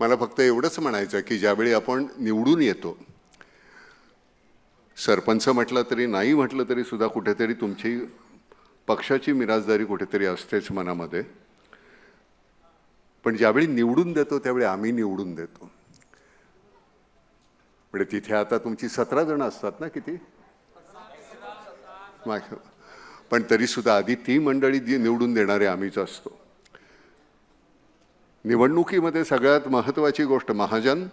मला फक्त एवढंच म्हणायचं आहे की ज्यावेळी आपण निवडून येतो सरपंच म्हटलं तरी नाही म्हटलं तरी सुद्धा कुठेतरी तुमची पक्षाची मिराजदारी कुठेतरी असतेच मनामध्ये. पण ज्यावेळी निवडून देतो त्यावेळी आम्ही निवडून देतो. म्हणजे तिथे आता तुमची सतरा जण असतात ना किती? पण तरीसुद्धा आधी ती मंडळी जी निवडून देणारे आम्हीच असतो. निवडणुकीमध्ये सगळ्यात महत्त्वाची गोष्ट महाजन.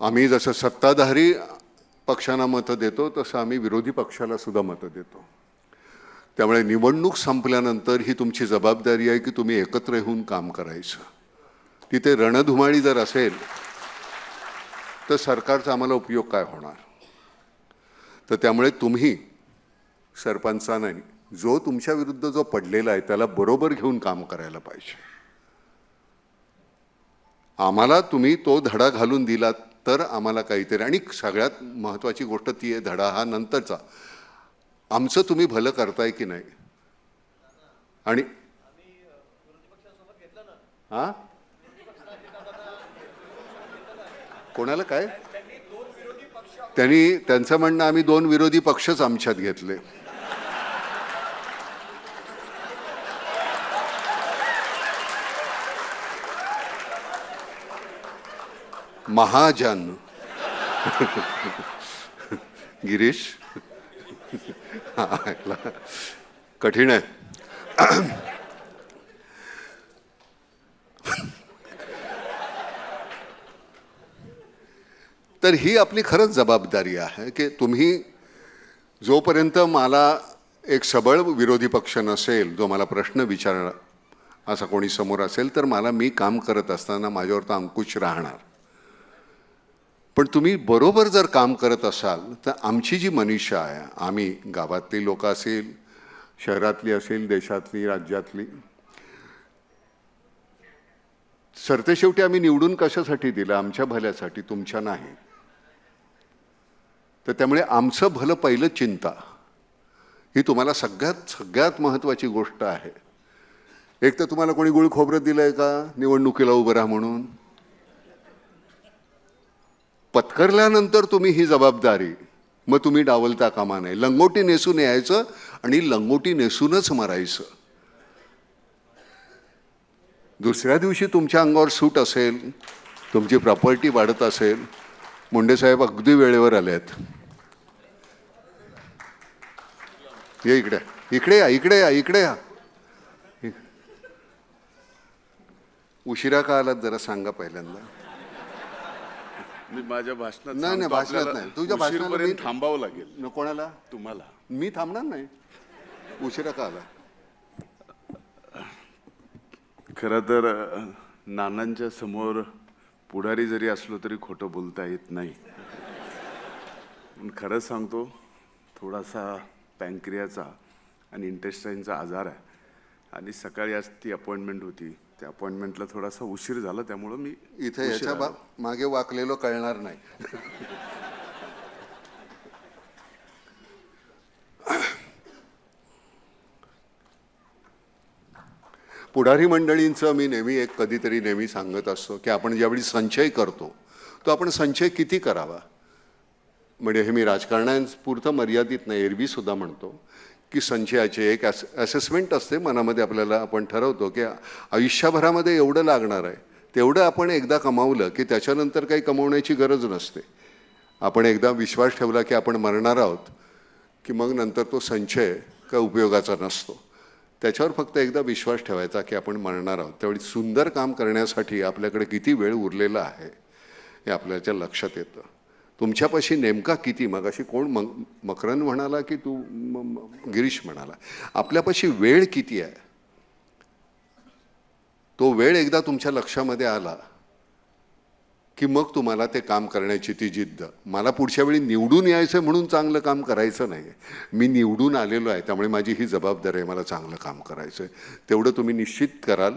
आम्ही जसं सत्ताधारी पक्षांना मतं देतो तसं आम्ही विरोधी पक्षाला सुद्धा मतं देतो. त्यामुळे निवडणूक संपल्यानंतर ही तुमची जबाबदारी आहे की तुम्ही एकत्र येऊन काम करायचं. तिथे रणधुमाळी जर असेल तर सरकारचा आम्हाला उपयोग काय होणार? तर त्यामुळे तुम्ही सरपंचांनी जो तुमच्या विरुद्ध जो पडलेला आहे त्याला बरोबर घेऊन काम करायला पाहिजे. आम्हाला तुम्ही तो धडा घालून दिला तर आम्हाला काहीतरी. आणि सगळ्यात महत्त्वाची गोष्ट ती आहे धडा हा नंतरचा. आमचं तुम्ही भलं करताय की नाही? आणि हां? कोणाला काय? त्यांनी त्यांचं म्हणणं आम्ही दोन विरोधी पक्षच आमच्यात घेतले. महाजन. गिरीश? हा, ऐकला. कठीण आहे. तर ही आपली खरंच जबाबदारी आहे की तुम्ही जोपर्यंत मला एक सबळ विरोधी पक्ष नसेल जो मला प्रश्न विचारणार असा कोणी समोर असेल तर मला मी काम करत असताना माझ्यावर तर अंकुश राहणार. पण तुम्ही बरोबर जर काम करत असाल तर आमची जी मनीषा आहे आम्ही गावातली लोक असेल शहरातली असेल देशातली राज्यातली सरतेशेवटी आम्ही निवडून कशासाठी दिलं? आमच्या भल्यासाठी तुमच्या नाही. तर त्यामुळे आमचं भलं पहिलं चिंता ही तुम्हाला सगळ्यात सगळ्यात महत्त्वाची गोष्ट आहे. एक तर तुम्हाला कोणी गुळ खोबरं दिलं आहे का? निवडणुकीला उभं राहा म्हणून. पत्करल्यानंतर तुम्ही ही जबाबदारी. मग तुम्ही डावलता कामा नये. लंगोटी नेसून यायचं आणि लंगोटी नेसूनच मरायचं. दुसऱ्या दिवशी तुमच्या अंगावर सूट असेल तुमची प्रॉपर्टी वाढत असेल मुंडेसाहेब अगदी वेळेवर आले आहेत. ये इकडे इकडे या इकडे या इकडे या. उशिरा का आलात जरा सांगा पहिल्यांदा. मी माझ्या भाषणात नाही, नाही, सांगतो, भाषणात आपल्याला नाही. तुझ्या भाषणाला उशीरपर्यंत मी- थांबावं लागेल. न कोणाला? तुम्हाला. मी थांबणार नाही. उशिरा का आला? खरं तर अ, नानांच्या समोर पुढारी जरी असलो तरी खोटं बोलता येत नाही. पण खरं सांगतो थोडासा पँक्रियाचा आणि इंटेस्टाईनचा आजार आहे. आणि सकाळी आज ती अपॉइंटमेंट होती. त्या अपॉइंटमेंटला थोडासा उशीर झाला त्यामुळं मी इथे याच्या बा. मागे वाकलेलो कळणार नाही. पुढारी मंडळींचं मी नेहमी एक कधीतरी नेहमी सांगत असतो की आपण ज्यावेळी संचय करतो तो आपण संचय किती करावा? म्हणजे हे मी राजकारणापुरतं मर्यादित नाही एरवी सुद्धा म्हणतो. की संशयाचे एक अस ॲसेसमेंट असते. मनामध्ये आपल्याला आपण ठरवतो की आयुष्यभरामध्ये एवढं लागणार आहे. तेवढं आपण एकदा कमावलं की त्याच्यानंतर काही कमवण्याची गरज नसते. आपण एकदा विश्वास ठेवला की आपण मरणार आहोत की मग नंतर तो संचय का उपयोगाचा नसतो. त्याच्यावर फक्त एकदा विश्वास ठेवायचा की आपण मरणार आहोत. त्यावेळी सुंदर काम करण्यासाठी आपल्याकडे किती वेळ उरलेला आहे हे आपल्याच्या लक्षात येतं. तुमच्यापाशी नेमका किती? मग अशी कोण मग मकरन म्हणाला की तू गिरीश म्हणाला. आपल्यापाशी वेळ किती आहे? तो वेळ एकदा तुमच्या लक्षामध्ये आला की मग तुम्हाला ते काम करण्याची ती जिद्द. मला पुढच्या वेळी निवडून यायचं म्हणून चांगलं काम करायचं नाही मी निवडून आलेलो आहे त्यामुळे माझी ही जबाबदारी आहे मला चांगलं काम करायचं आहे तेवढं तुम्ही निश्चित कराल.